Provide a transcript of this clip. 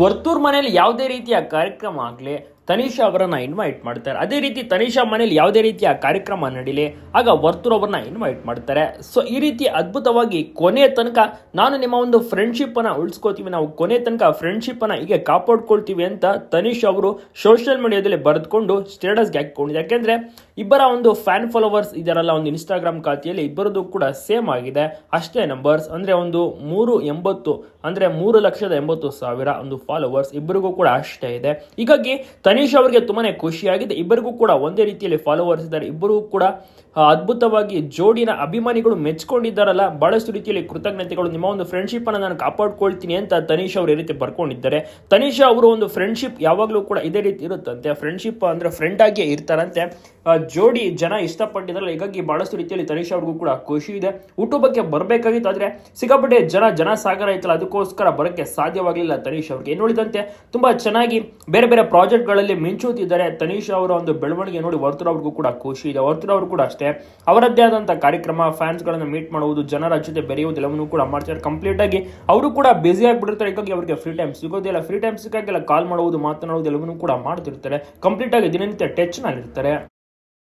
ವರ್ತೂರ್ ಮನೇಲಿ ಯಾವುದೇ ರೀತಿಯ ಕಾರ್ಯಕ್ರಮ ಆಗಲಿ ತನಿಷಾ ಅವರನ್ನ ಇನ್ವೈಟ್ ಮಾಡ್ತಾರೆ. ಅದೇ ರೀತಿ ತನಿಷಾ ಮನೇಲಿ ಯಾವುದೇ ರೀತಿಯ ಕಾರ್ಯಕ್ರಮ ನಡೀಲಿ, ಆಗ ವರ್ತೂರ್ ಅವರನ್ನ ಇನ್ವೈಟ್ ಮಾಡ್ತಾರೆ. ಸೊ ಈ ರೀತಿ ಅದ್ಭುತವಾಗಿ ಕೊನೆ ತನಕ ನಾನು ನಿಮ್ಮ ಒಂದು ಫ್ರೆಂಡ್ಶಿಪ್ ಅನ್ನ ಉಳಿಸ್ಕೋತೀವಿ. ನಾವು ಕೊನೆ ತನಕ ಫ್ರೆಂಡ್ಶಿಪ್ ಅನ್ನ ಹೀಗೆ ಕಾಪಾಡ್ಕೊಳ್ತೀವಿ ಅಂತ ತನಿಷ್ ಅವರು ಸೋಷಿಯಲ್ ಮೀಡಿಯಾದಲ್ಲಿ ಬರೆದುಕೊಂಡು ಸ್ಟೇಟಸ್ಗೆ ಹಾಕೊಂಡಿದ್ದಾರೆ ಯಾಕೆಂದ್ರೆ ಇಬ್ಬರ ಒಂದು ಫ್ಯಾನ್ ಫಾಲೋವರ್ಸ್ ಇದರಲ್ಲ ಒಂದು ಇನ್ಸ್ಟಾಗ್ರಾಮ್ ಖಾತೆಯಲ್ಲಿ ಇಬ್ಬರದು ಕೂಡ ಸೇಮ್ ಆಗಿದೆ. ಅಷ್ಟೇ ನಂಬರ್ಸ್ ಅಂದ್ರೆ ಒಂದು ಮೂರು ಎಂಬತ್ತು, ಅಂದ್ರೆ ಮೂರು ಲಕ್ಷದ ಎಂಬತ್ತು ಸಾವಿರ ಒಂದು ಫಾಲೋವರ್ಸ್ ಇಬ್ಬರಿಗೂ ಕೂಡ ಅಷ್ಟೇ ಇದೆ. ಹೀಗಾಗಿ ತನೀಶ್ ಅವರಿಗೆ ತುಂಬಾನೇ ಖುಷಿಯಾಗಿದೆ. ಇಬ್ಬರಿಗೂ ಕೂಡ ಒಂದೇ ರೀತಿಯಲ್ಲಿ ಫಾಲೋವರ್ಸ್ ಇದ್ದಾರೆ. ಇಬ್ಬರೂ ಕೂಡ ಅದ್ಭುತವಾಗಿ ಜೋಡಿನ ಅಭಿಮಾನಿಗಳು ಮೆಚ್ಕೊಂಡಿದ್ದಾರಲ್ಲ. ಬಹಳಷ್ಟು ರೀತಿಯಲ್ಲಿ ಕೃತಜ್ಞತೆಗಳು. ನಿಮ್ಮ ಒಂದು ಫ್ರೆಂಡ್ಶಿಪ್ ಅನ್ನ ನಾನು ಕಾಪಾಡ್ಕೊಳ್ತೀನಿ ಅಂತ ತನೀಶ್ ಅವರು ಈ ರೀತಿ ಬರ್ಕೊಂಡಿದ್ದಾರೆ. ತನೀಶ್ ಅವರು ಒಂದು ಫ್ರೆಂಡ್ಶಿಪ್ ಯಾವಾಗಲೂ ಕೂಡ ಇದೇ ರೀತಿ ಇರುತ್ತಂತೆ. ಫ್ರೆಂಡ್ಶಿಪ್ ಅಂದ್ರೆ ಫ್ರೆಂಡ್ ಆಗಿಯೇ ಇರ್ತಾರಂತೆ. ಜೋಡಿ ಜನ ಇಷ್ಟಪಟ್ಟಿದ್ರಲ್ಲ ಹೀಗಾಗಿ ಬಹಳಷ್ಟು ರೀತಿಯಲ್ಲಿ ತನೀಶ್ ಅವ್ರಿಗೂ ಕೂಡ ಖುಷಿ ಇದೆ. ಹುಟ್ಟುಬಕ್ಕೆ ಬರಬೇಕಾಗಿತ್ತು ಆದ್ರೆ ಸಿಕ್ಕಾಪಟ್ಟೆ ಜನ ಜನ ಸಾಗರ ಐತಲ್ಲ ಅದಕ್ಕೋಸ್ಕರ ಬರಕ್ಕೆ ಸಾಧ್ಯವಾಗಲಿಲ್ಲ ತನೀಶ್ ಅವ್ರಿಗೆ. ಏನು ಉಳಿದಂತೆ ತುಂಬಾ ಚೆನ್ನಾಗಿ ಬೇರೆ ಬೇರೆ ಪ್ರಾಜೆಕ್ಟ್ಗಳಲ್ಲಿ ಮಿಂಚುತ್ತಿದ್ದಾರೆ ತನೀಶ್ ಅವರ ಒಂದು ಬೆಳವಣಿಗೆ ನೋಡಿ ವರ್ತೂರ್ ಅವ್ರಿಗೂ ಕೂಡ ಖುಷಿ ಇದೆ. ವರ್ತೂರ್ ಅವರು ಕೂಡ ಅಷ್ಟೇ. ಅವರದ್ದೇ ಆದಂತಹ ಕಾರ್ಯಕ್ರಮ ಫ್ಯಾನ್ಸ್ ಗಳನ್ನ ಮೀಟ್ ಮಾಡುವುದು, ಜನರ ಜೊತೆ ಬೆರೆಯುವುದು ಎಲ್ಲವನ್ನೂ ಕೂಡ ಮಾಡ್ತಾರೆ ಕಂಪ್ಲೀಟ್ ಆಗಿ ಅವರು ಕೂಡ ಬ್ಯುಸಿ ಆಗಿಬಿಟ್ಟಿರ್ತಾರೆ. ಹೀಗಾಗಿ ಅವರಿಗೆ ಫ್ರೀ ಟೈಮ್ ಸಿಗೋದಿಲ್ಲ ಫ್ರೀ ಟೈಮ್ ಸಿಕ್ಕಾಗೆಲ್ಲ ಕಾಲ್ ಮಾಡುವುದು, ಮಾತನಾಡುವುದು ಎಲ್ಲವನ್ನೂ ಕೂಡ ಮಾಡ್ತಿರ್ತಾರೆ. ಕಂಪ್ಲೀಟ್ ಆಗಿ ದಿನನಿತ್ಯ ಟಚ್ ನಲ್ಲಿರ್ತಾರೆ.